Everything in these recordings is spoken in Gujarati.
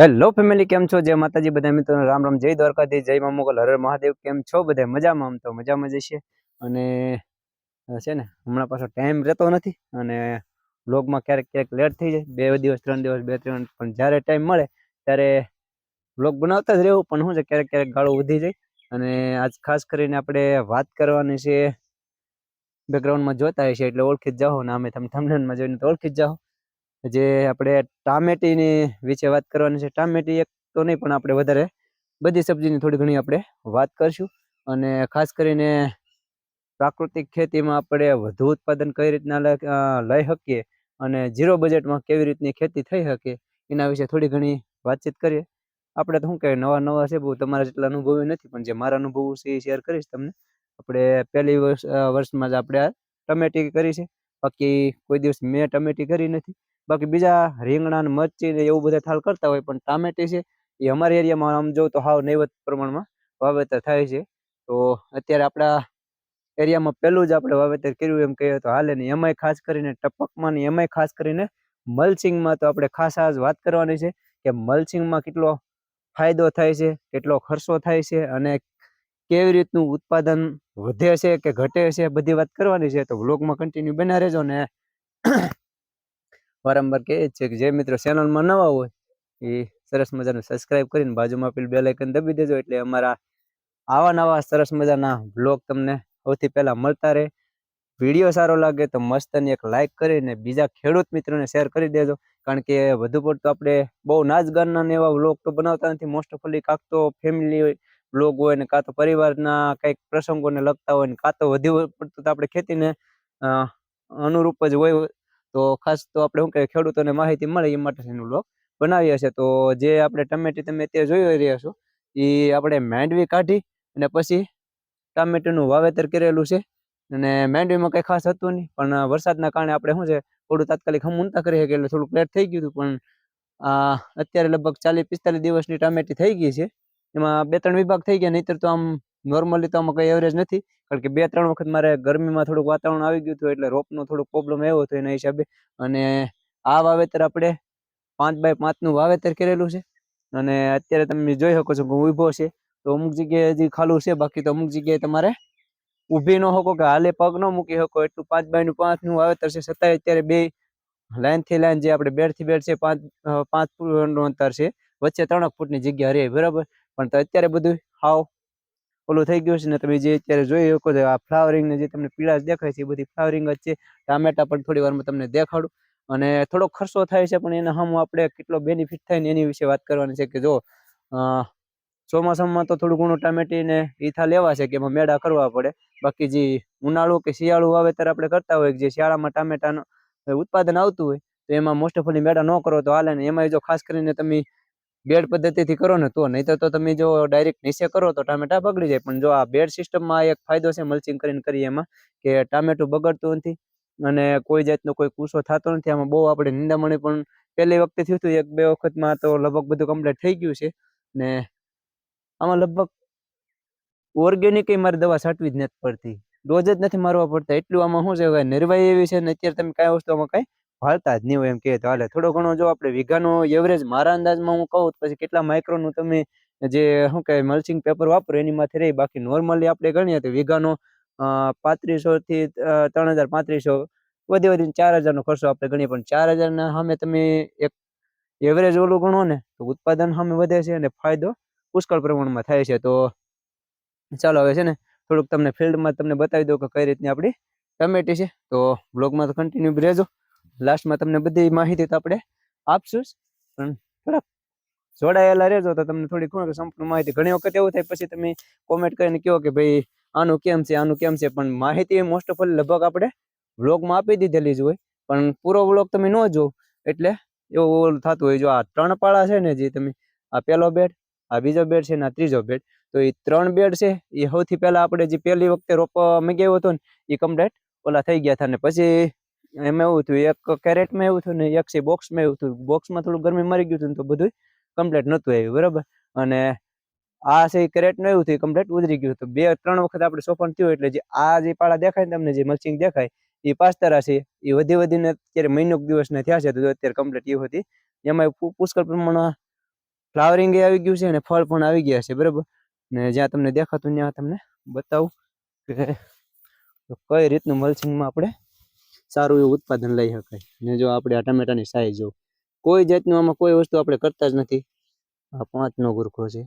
હેલો ફેમિલી કેમ છો? જય માતાજી બધા મિત્રો રામ રામ. જય દ્વારકાધીશ, જય મા મોગલ. હર મહાદેવ. કેમ છો બધા મજામાં? આમ તો મજામાં જશે અને છે ને, હમણાં પાછો ટાઈમ રહેતો નથી. અને વ્લોગમાં ક્યારેક ક્યારેક લેટ થઈ જાય. બે દિવસ, ત્રણ દિવસ, બે, ત્રણ. પણ જ્યારે ટાઈમ મળે, ત્યારે વ્લોગ બનાવતા જ રહેવું. પણ શું છે, ક્યારેક ક્યારેક ગાળો વધી જાય. અને આજ ખાસ કરીને આપણે વાત કરવાની છે બેકગ્રાઉન્ડમાં જોતા હશે એટલે ઓળખી જ જાઓ. ને અમે તમે થંબનેલમાં જોઈને તો ઓળખી જ જાઓ. જે આપણે ટામેટીની વિશે વાત કરવાની છે. ટામેટી એક તો નહીં, પણ આપણે વધારે બધી સબ્જીની થોડી ઘણી આપણે વાત કરશું. અને ખાસ કરીને પ્રાકૃતિક ખેતીમાં આપણે વધુ ઉત્પાદન કઈ રીતના લઈ શકીએ અને ઝીરો બજેટમાં કેવી રીતની ખેતી થઈ શકે એના વિશે થોડી ઘણી વાતચીત કરીએ. આપણે તો શું કહેવાય, નવા નવા છે, બહુ તમારા જેટલા અનુભવી નથી, પણ જે મારા અનુભવો છે એ શેર કરીશ તમને. આપણે પહેલી વર્ષ વર્ષમાં જ આપણે આ ટમેટી કરી છે. બાકી કોઈ દિવસ મેં ટમેટી કરી નથી. બાકી બીજા રીંગણા ને મરચી ને એવું બધા થાલ કરતા હોય, પણ ટામેટી છે, એ અમારા એરિયામાં આમ જોઉં તો હાવ નૈવત પ્રમાણમાં વાવેતર થાય છે. તો અત્યારે આપણા એરિયામાં પહેલું જ આપણે વાવેતર કર્યું એમ કહીએ તો હાલે ને એમાંય ખાસ કરીને ટપકમાં ને એમાંય ખાસ કરીને મલ્ચિંગમાં તો આપણે ખાસ આજ વાત કરવાની છે કે મલ્ચિંગમાં કેટલો ફાયદો થાય છે, કેટલો ખર્ચો થાય છે અને કેવી રીતનું ઉત્પાદન વધે છે કે ઘટે છે બધી વાત કરવાની છે. તો વ્લોગમાં કન્ટિન્યુ બના રહેજો ને વારંવાર કહે છે કે જે મિત્રો ચેનલમાં નવા હોય એ સરસ મજાનું સબસ્ક્રાઇબ કરીને બાજુમાં પેલું બેલ આઇકન દબી દેજો એટલે અમારા આવા નવા સરસ મજાના બ્લોગ તમને સૌથી પહેલાં મળતા રહે. વીડિયો સારો લાગે તો મસ્તની એક લાઇક કરીને બીજા ખેડૂત મિત્રોને શેર કરી દેજો. કારણ કે વધુ પડતું આપણે બહુ નાચગાનના ને એવા વ્લોગ તો બનાવતા નથી. મોસ્ટ ઓફ ઓલી કાંક તો ફેમિલી વ્લોગ હોય ને કાં તો પરિવારના કંઈક પ્રસંગોને લગતા હોય ને કાં તો વધુ પડતું તો આપણે ખેતીને અનુરૂપ જ હોય તો ખાસ તો આપણે શું કહેવાય ખેડૂતોને માહિતી મળે એ માટે એનું લોક બનાવીએ છીએ. તો જે આપણે ટમેટી તમે અત્યારે જોઈ રહ્યા છો, એ આપણે માંડવી કાઢી અને પછી ટામેટીનું વાવેતર કરેલું છે. અને માંડવીમાં કંઈ ખાસ હતું નહીં, પણ વરસાદના કારણે આપણે શું છે, થોડું તાત્કાલિક હમ ઊનતા કરી શકીએ એટલે થોડુંક લેટ થઈ ગયું હતું. પણ અત્યારે લગભગ ચાલીસ પિસ્તાલીસ દિવસની ટામેટી થઈ ગઈ છે. એમાં બે ત્રણ વિભાગ થઈ ગયા, નહીંતર તો આમ નોર્મલી તો આમાં કંઈ એવરેજ નથી, કારણ કે બે ત્રણ વખત મારે ગરમીમાં થોડુંક વાતાવરણ આવી ગયું હતું એટલે રોપનો થોડોક પ્રોબ્લેમ આવ્યો હતો એના હિસાબે. અને આ વાવેતર આપણે પાંચ બાય પાંચનું વાવેતર કરેલું છે. અને અત્યારે તમે જોઈ શકો છો કે ઊભો છે, તો અમુક જગ્યાએ હજી ખાલું છે, બાકી તો અમુક જગ્યાએ તમારે ઊભી ન શકો કે હાલે પગ ન મૂકી શકો. એટલું પાંચ બાયનું પાંચનું વાવેતર છે, છતાંય અત્યારે બે લાઈનથી લાઈન જે આપણે બેડથી બેડ છે, પાંચ પાંચ ફૂટનું અંતર છે, વચ્ચે ત્રણ ફૂટની જગ્યા રહે બરાબર? પણ તો અત્યારે બધું હાવ ઓલું થઈ ગયું છે ને તમે જે અત્યારે જોઈ શકો છો, આ ફ્લાવરિંગ ને જે તમને પીળાશ દેખાય છે, એ બધી ફ્લાવરિંગ જ છે. ટામેટા પણ થોડી વારમાં તમને દેખાડું. અને થોડો ખર્ચો થાય છે, પણ એના હમ આપણે કેટલો બેનિફિટ થાય ને એની વિશે વાત કરવાની છે કે જો ચોમાસામાં તો થોડું ઘણું ટામેટી ને ઈથા લેવા છે કે એમાં મેળા કરવા પડે. બાકી જે ઉનાળુ કે શિયાળુ વાવેતર આપણે કરતા હોય જે શિયાળામાં ટામેટાનું ઉત્પાદન આવતું હોય, તો એમાં મોસ્ટ ઓફ ઓલી મેળા ન કરો તો હાલે ને. એમાં જો ખાસ કરીને તમે બેડ પદ્ધતિથી કરો ને તો નહીં તો તમે જો ડાયરેક્ટ નીચે કરો તો ટામેટા બગડી જાય. પણ જો આ બેડ સિસ્ટમમાં એક ફાયદો છે મલ્ચિંગ કરીને કરીએ એમાં, કે ટામેટું બગડતું નથી અને કોઈ જાતનો કોઈ કૂસો થતો નથી. આમાં બહુ આપણે નિંદામણી પણ પહેલી વખતે થયું હતું, એક બે વખતમાં તો લગભગ બધું કમ્પ્લીટ થઈ ગયું છે. ને આમાં લગભગ ઓર્ગેનિક મારે દવા છાંટવી જ નથી પડતી. રોજ જ નથી મારવા પડતા. એટલું આમાં શું છે નિર્વાહી એવી છે ને અત્યારે તમે કાંઈ વસ્તુ આમાં કાંઈ ભાળતા જ નહીં હોય એમ કહે તો. હાલે, થોડો ઘણો જો આપણે વીઘાનો એવરેજ મારા અંદાજમાં હું કહું પછી કેટલા માઇક્રોનું તમે જે શું કહેવાય મલ્સિંગ પેપર વાપરો એની માથે રહી. બાકી નોર્મલી આપણે ગણીએ તો વીઘાનો પાંત્રીસો થી ત્રણ હજાર પાંત્રીસો, વધી વધીને ચાર હજારનો ખર્ચો આપણે ગણીએ. પણ ચાર હજારના સામે તમે એક એવરેજ ઓલું ગણો ને, તો ઉત્પાદન સામે વધે છે અને ફાયદો પુષ્કળ પ્રમાણમાં થાય છે. તો ચાલો હવે છે ને, થોડુંક તમને ફિલ્ડમાં તમને બતાવી દઉં કે કઈ રીતની આપણી ટમેટી છે. તો બ્લોગમાં તો કન્ટિન્યુ રહેજો. લાસ્ટમાં તમને બધી માહિતી તો આપણે આપશું પણ થોડાક જોડાયેલા રહેજો તો તમને થોડી ઘણી સંપૂર્ણ માહિતી. ઘણી વખત એવું થાય પછી તમે કોમેન્ટ કરીને કહો કે ભાઈ, આનું કેમ છે, આનું કેમ છે? પણ માહિતી મોસ્ટ ઓફ ઓલ લગભગ આપણે વ્લોગમાં આપી દીધેલી જ હોય. પણ પૂરો વ્લોગ તમે ન જો એટલે એવું થતું હોય. જો આ ત્રણ પાળા છે ને જે તમે, આ પહેલો બેડ, આ બીજો બેડ છે ને આ ત્રીજો બેડ, તો એ ત્રણ બેડ છે, એ સૌથી પહેલાં આપણે જે પહેલી વખતે રોપવા મગાવ્યો હતો ને, એ કમ્પ્લેટ ઓલા થઈ ગયા હતા ને પછી એમાં એવું થયું, એક કેરેટમાં એવું થયું ને એક છે બોક્સમાં એવું થયું. બોક્સમાં થોડું ગરમી મરી ગયું હતું તો બધું કમ્પ્લેટ નહોતું આવ્યું, બરાબર? અને આ છે કેરેટનું એવું થયું કમ્પ્લેટ ઉતરી ગયું હતું. બે, ત્રણ વખત આપણે સોપણ થયું એટલે જે આ જે પાળા દેખાય ને તમને, જે મલ્ચિંગ દેખાય એ પાસ્તરા છે એ વધી વધીને અત્યારે મહિનો દિવસના થયા છે, તો અત્યારે કમ્પ્લેટ એ હતી. એમાં પુષ્કળ પ્રમાણમાં ફ્લાવરિંગ આવી ગયું છે અને ફળ પણ આવી ગયા છે, બરાબર? ને જ્યાં તમને દેખાતું ત્યાં તમને બતાવું કે કઈ રીતનું મલ્ચિંગમાં આપણે સારું એવું ઉત્પાદન લઈ શકાય. ને જો આપણે આ ટમેટાની સાઈઝ જો, કોઈ જાતનું આમાં કોઈ વસ્તુ આપણે કરતા જ નથી. આ પાંચનો ગુરખો છે,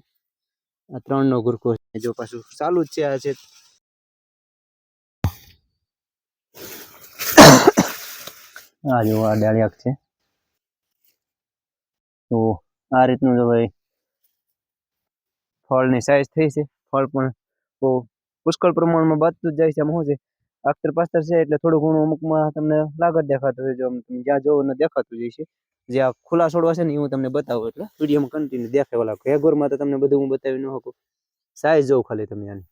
આ ત્રણનો ગુરખો છે. જો પાછું ચાલુ જ છે આ છે આ જો આ ડાળિયાક છે. તો આ રીતનું જો ભાઈ ફળની સાઈઝ થઈ છે. ફળ પણ બહુ પુષ્કળ પ્રમાણમાં બાજતું જ જાય છે. આમાં શું છે? અખ્તર પાસ્તર છે એટલે થોડું ઘણું અમુકમાં તમને લાગત દેખાતું હોય, જો તમે જ્યાં જોવો ને દેખાતું જાય છે. જે આ ખુલ્લા છોડવા છે ને એ હું તમને બતાવું એટલે. વિડીયોમાં કન્ટિન્યુ દેખાય ઓલા ઘેગોરમાં તો તમને બધું હું બતાવી ન શકું. સાઈઝ જોઉં ખાલી તમે આની.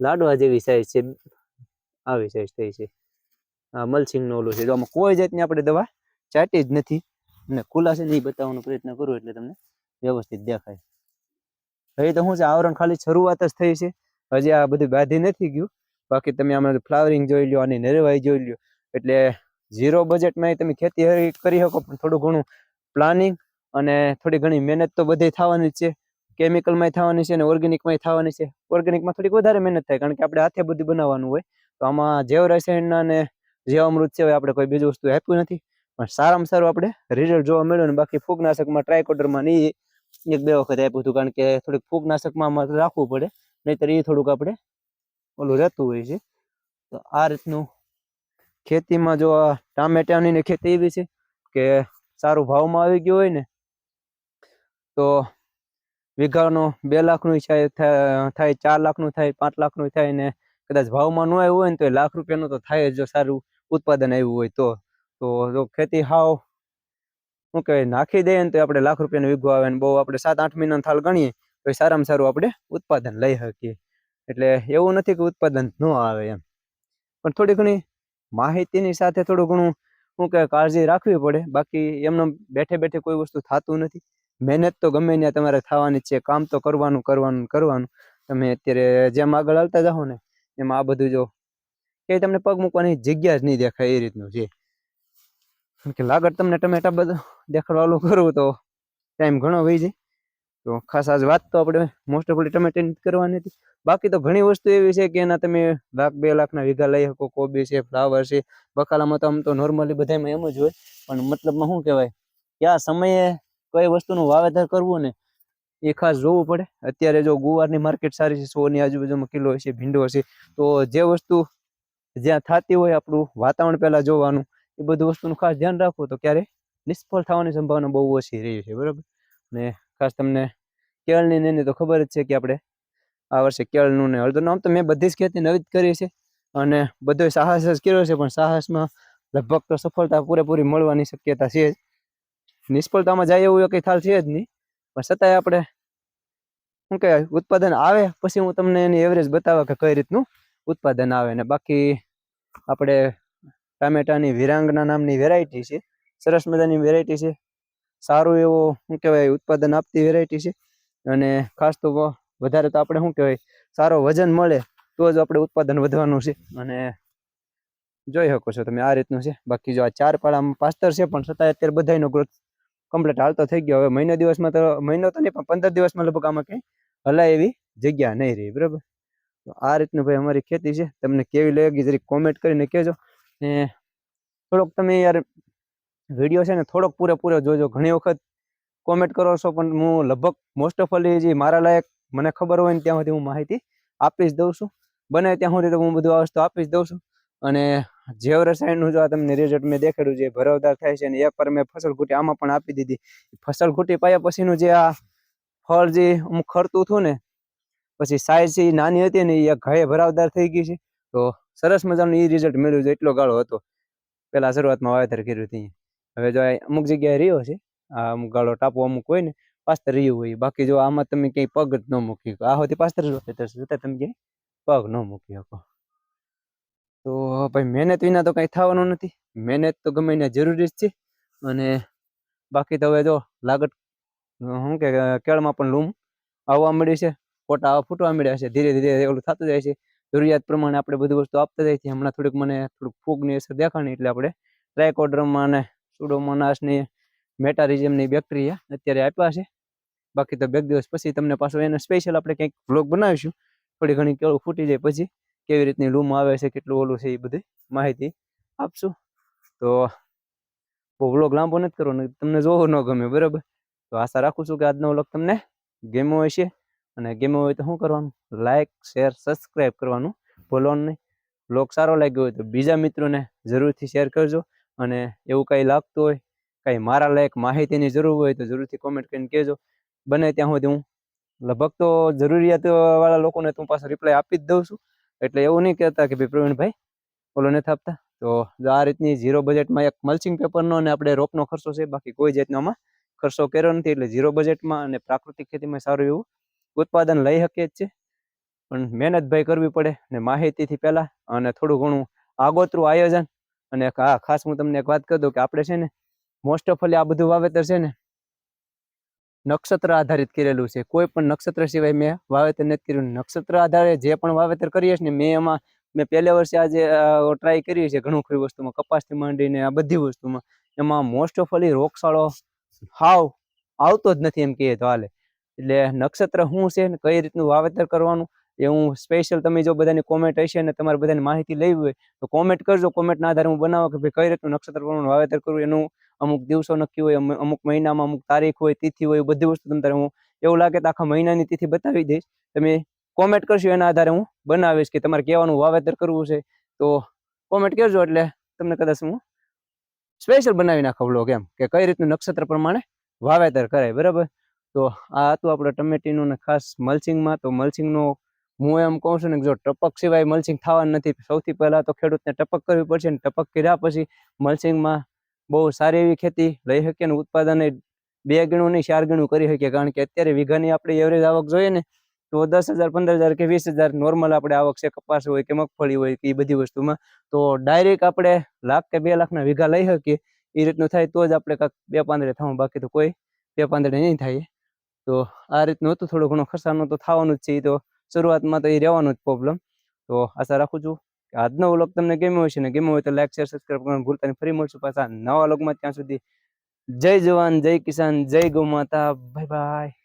લાડવા જેવી સાઈઝ છે. આવી સાઈઝ થઈ છે. આ મલ્સિંગનું ઓલું છે. જો આમાં કોઈ જાતની આપણે દવા ચાટી જ નથી. અને ખુલ્લા છે ને બતાવવાનો પ્રયત્ન કરું એટલે તમને વ્યવસ્થિત દેખાય. હવે તો શું છે? આવરણ ખાલી શરૂઆત જ થઈ છે. હજી આ બધું બાંધી નથી ગયું. બાકી તમે આમાં ફ્લાવરિંગ જોઈ લો આની નરવાઈ જોઈ લ્યો, એટલે ઝીરો બજેટમાં તમે ખેતી કરી શકો, પણ થોડું ઘણું પ્લાનિંગ અને થોડી ઘણી મહેનત તો બધે થવાની છે. કેમિકલમાંય થવાની છે અને ઓર્ગેનિકમાંય થવાની છે. ઓર્ગેનિકમાં થોડીક વધારે મહેનત થાય, કારણ કે આપણે હાથે બધું બનાવવાનું હોય, તો આમાં જૈવ રસાયણના અને જીવામૃત છે આપણે કોઈ બીજું વસ્તુ આપ્યું નથી, પણ સારામાં સારું આપણે રિઝલ્ટ જોવા મળ્યું ને બાકી ફૂગનાશકમાં ટ્રાયકોડરમાં નહીં એક બે વખત આપ્યું હતું, કારણ કે થોડીક ફૂગનાશકમાં રાખવું પડે, નહીંતર એ થોડુંક આપણે ઓલું રહેતું હોય છે. તો આ રીતનું ખેતીમાં જો આ ટામેટાની ખેતી એવી છે કે સારું ભાવમાં આવી ગયું હોય ને, તો વીઘાનો બે લાખનું થાય ચાર લાખનું થાય, પાંચ લાખનું થાય ને કદાચ ભાવમાં ન આવ્યું હોય ને તો એ લાખ રૂપિયાનું તો થાય જ સારું ઉત્પાદન આવ્યું હોય તો. તો જો ખેતી હાવ, શું કહેવાય, નાખી દઈએ ને તો આપણે લાખ રૂપિયાનો વીઘો આવે ને બહુ આપણે સાત આઠ મહિનાનો થાળ ગણીએ તો સારામાં સારું આપણે ઉત્પાદન લઈ શકીએ. એટલે એવું નથી કે ઉત્પાદન ન આવે એમ. પણ થોડી ઘણી માહિતીની સાથે થોડું ઘણું શું કે કાળજી રાખવી પડે. બાકી એમને બેઠે બેઠે કોઈ વસ્તુ થતું નથી. મહેનત તો ગમે ત્યાં તમારે થવાની છે. કામ તો કરવાનું કરવાનું કરવાનું. તમે અત્યારે જેમ આગળ હાલતા જાઓ ને, એમ આ બધું જો કે તમને પગ મૂકવાની જગ્યા જ નહીં દેખાય એ રીતનું છે. કે લાગત તમને ટમેટા બધું દેખાડવાનું કરવું તો ટાઈમ ઘણો વહી જાય. તો ખાસ આજ વાત તો આપણે મોસ્ટ ઓફ ટમેટાની જ કરવાની હતી. બાકી તો ઘણી વસ્તુ એવી છે કે એના તમે લાખ, બે લાખના વીઘા લઈ શકો, કોબી છે, ફ્લાવર છે, બકાલામાં તો આમ તો નોર્મલી બધામાં એમ જ હોય. પણ મતલબમાં શું કહેવાય? ક્યાં સમયે કઈ વસ્તુનું વાવેતર કરવું ને એ ખાસ જોવું પડે. અત્યારે જો ગુવારની માર્કેટ સારી છે, સોની આજુબાજુમાં કિલો હશે, ભીંડો હશે, તો જે વસ્તુ જ્યાં થતી હોય આપણું વાતાવરણ પહેલાં જોવાનું, એ બધું વસ્તુનું ખાસ ધ્યાન રાખવું તો ક્યારે નિષ્ફળ થવાની સંભાવના બહુ ઓછી રહી છે, બરાબર? ને ખાસ તમને કેળની ને એની તો ખબર જ છે કે આપણે આ વર્ષે કેળનું ને હળદરનું આમ તો મેં બધી જ ખેતી નવી જ કરી છે અને બધો સાહસ જ કર્યો છે, પણ સાહસમાં લગભગ તો સફળતા પૂરેપૂરી મળવાની શક્યતા છે જ. નિષ્ફળતામાં જાય એવું કંઈ થાલ છે જ નહીં, પણ છતાંય આપણે શું કહેવાય, ઉત્પાદન આવે, પછી હું તમને એની એવરેજ બતાવવા કે કઈ રીતનું ઉત્પાદન આવે. ને બાકી આપણે ટામેટાની વિરાંગના નામની વેરાયટી છે, સરસ મજાની વેરાયટી છે. સારું એવું, શું કહેવાય, ઉત્પાદન આપતી વેરાયટી છે. અને ખાસ તો વધારે તો આપણે શું કહેવાય, સારો વજન મળે, તો જ આપણે ઉત્પાદન વધવાનું છે. અને જોઈ શકો છો તમે આ રીતનું છે. બાકી જો આ ચાર પાળામાં પાસ્તર છે પણ છતાં અત્યારે બધાયનો ગ્રોથ કમ્પ્લીટ હાલતો થઈ ગયો. હવે મહિનો દિવસમાં તો, મહિનો તો નહીં પણ પંદર દિવસમાં લગભગ આમાં કંઈ હલાય એવી જગ્યા નહીં રહી, બરાબર? તો આ રીતનું ભાઈ અમારી ખેતી છે. તમને કેવી લાગી જરીક કોમેન્ટ કરીને કહેજો. ને થોડોક તમે યાર વીડિયો છે ને થોડોક પૂરેપૂરો જોજો. ઘણી વખત કોમેન્ટ કરો છો, પણ હું લગભગ મોસ્ટ ઓફ ઓલી જે મારા લાયક મને ખબર હોય ને ત્યાં સુધી હું માહિતી આપી જ દઉં છું. બને ત્યાં સુધી તો હું બધું આ વસ્તુ આપી જ દઉં છું. અને જૈવ રસાયણનું જો આ તમને રિઝલ્ટ મેં દેખાડ્યું જે ભરાવદાર થાય છે અને એક પર મેં ફસલ ખૂટી આમાં પણ આપી દીધી. ફસલ ખૂટી પાયા પછીનું જે આ ફળ જે અમુક ખરતું હતું ને, પછી સાઈઝ એ નાની હતી ને, એ ઘાએ ભરાવદાર થઈ ગઈ છે. તો સરસ મજાનું એ રિઝલ્ટ મળ્યું છે, એટલો ગાળો હતો. પહેલાં શરૂઆતમાં વાવેતર કર્યું હતું. હવે જો અમુક જગ્યાએ રહ્યો છે, આ અમુક ગાળો ટાપુ અમુક હોય ને, પાસ્તર રહ્યું હોય, બાકી જો આમાં તમે ક્યાંય પગ જ ન મૂકી શકો. આ હોતી પાસ્તર જ વાવેતર છે છતાં તમે ક્યાંય પગ ન મૂકી શકો. તો ભાઈ મહેનત વિના તો કાંઈ થવાનું નથી. મહેનત તો ગમે એને જરૂરી જ છે. અને બાકી તો હવે જો લાગત શું કે કેળમાં પણ લૂમ આવવા મળી છે, ફોટા ફૂટવા મળ્યા છે, ધીરે ધીરે ઓલું થતું જાય છે. જરૂરિયાત પ્રમાણે આપણે બધી વસ્તુ આપતા જાય છે હમણાં થોડીક મને થોડુંક ફૂગની અસર દેખાણી, એટલે આપણે ટ્રાયકોડ્રમમાં અને સુડોમોનાસની મેટારિઝમની બેક્ટેરિયા અત્યારે આપ્યા છે. બાકી તો બે દિવસ પછી તમને પાછો એને સ્પેશિયલ આપણે કંઈક વ્લોગ બનાવીશું. થોડી ઘણી કેળું ફૂટી જાય પછી કેવી રીતની લૂમ આવે છે, કેટલું ઓલું છે એ બધી માહિતી આપશું. તો બહુ વ્લોગ લાંબો નથી કરવાનો તમને જોવો ન ગમે, બરાબર? તો આશા રાખું છું કે આજનો વ્લોગ તમને ગેમો હશે. અને ગેમો હોય તો શું કરવાનું? લાઇક શેર સબસ્ક્રાઈબ કરવાનું ભૂલવાનું નહીં. વ્લોગ સારો લાગ્યો હોય તો બીજા મિત્રોને જરૂરથી શેર કરજો. અને એવું કંઈ લાગતું હોય, કંઈ મારા લાયક માહિતીની જરૂર હોય તો જરૂરથી કોમેન્ટ કરીને કહેજો. બને ત્યાં સુધી હું લગભગ તો જરૂરિયાતવાળા લોકોને તું પાસે રિપ્લાય આપી જ દઉં છું. એટલે એવું નહીં કહેતા કે ભાઈ પ્રવીણભાઈ, ઓલો નથી આપતા. તો આ રીતની ઝીરો બજેટમાં એક મલ્ચિંગ પેપરનો અને આપણે રોપનો ખર્ચો છે, બાકી કોઈ જાતનો આમાં ખર્ચો કર્યો નથી. એટલે ઝીરો બજેટમાં અને પ્રાકૃતિક ખેતીમાં સારું એવું ઉત્પાદન લઈ શકીએ જ છે. પણ મહેનત ભાઈ કરવી પડે ને માહિતીથી પહેલાં અને થોડું ઘણું આગોતરું આયોજન અને હા ખાસ હું તમને એક વાત કહી દઉં કે આપણે છે ને મોસ્ટ ઓફ આ બધું વાવેતર છે ને, નક્ષત્ર આધારિત કરેલું છે. કોઈ પણ નક્ષત્ર સિવાય મેં વાવેતર નથી કર્યું. નક્ષત્ર આધારે જે પણ વાવેતર કરીએ છીએ ને, મેં એમાં, મેં પહેલે વર્ષે આજે ટ્રાય કરી છે ઘણું ખરી વસ્તુમાં, કપાસથી માંડીને આ બધી વસ્તુમાં, એમાં મોસ્ટ ઓફ ઓલી રોગશાળો હાવ આવતો જ નથી એમ કહીએ તો હાલે. એટલે નક્ષત્ર શું છે ને, કઈ રીતનું વાવેતર કરવાનું એ હું સ્પેશિયલ તમે જો બધાની કોમેન્ટ હશે ને તમારે બધાની માહિતી લેવી હોય, તો કોમેન્ટ કરજો. કોમેન્ટના આધારે હું બનાવો કે ભાઈ કઈ રીતનું નક્ષત્ર પ્રમાણે વાવેતર કરવું, એનું અમુક દિવસો નક્કી હોય અમુ- અમુક મહિનામાં અમુક તારીખ હોય, તિથિ હોય બધી વસ્તુ તમને હું એવું લાગે તો આખા મહિનાની તિથિ બતાવી દઈશ. તમે કોમેન્ટ કરશો એના આધારે હું બનાવીશ કે તમારે કહેવાનું વાવેતર કરવું છે. તો કોમેન્ટ કરજો એટલે તમને કદાચ હું સ્પેશિયલ બનાવી નાખો બ્લોગ એમ કે કઈ રીતનું નક્ષત્ર પ્રમાણે વાવેતર કરાય. બરાબર? તો આ હતું આપણે ટમેટીનું ને ખાસ મલ્સિંગમાં તો મલ્ચિંગનો હું એમ કહું છું ને જો ટપક સિવાય મલ્ચિંગ થવાનું નથી, સૌથી પહેલાં તો ખેડૂતને ટપક કરવી પડશે ને ટપક કર્યા પછી મલસિંગમાં બહુ સારી એવી ખેતી લઈ શકીએ ને ઉત્પાદન બે ગણું નહીં, ચાર ગણું કરી શકીએ. કારણ કે અત્યારે વીઘાની આપણે એવરેજ આવક જોઈએ ને, તો દસ હજાર, પંદર હજાર કે વીસ હજાર નોર્મલ આપણે આવક છે, કપાસ હોય કે મગફળી હોય કે એ બધી વસ્તુમાં, તો ડાયરેક્ટ આપણે લાખ કે બે લાખના વીઘા લઈ શકીએ. એ રીતનું થાય તો જ આપણે કાંક બે પાંદડે થવું, બાકી તો કોઈ બે પાંદડે નહીં થાય. તો આ રીતનું હતું, થોડું ઘણું ખર્ચાનું તો થવાનું જ છે એ તો. શરૂઆતમાં તો એ રહેવાનો જ પ્રોબ્લેમ તો આશા રાખું છું કે આજનો વ્લોગ તમને ગમ્યો હશે ને ગમ્યો હોય તો લાઈક શેર સબસ્ક્રાઈબ કરવાનું ભૂલતા નહીં. ફરી મળશું પાછા નવા વ્લોગમાં ત્યાં સુધી જય જવાન, જય કિસાન, જય ગૌ માતા. Bye bye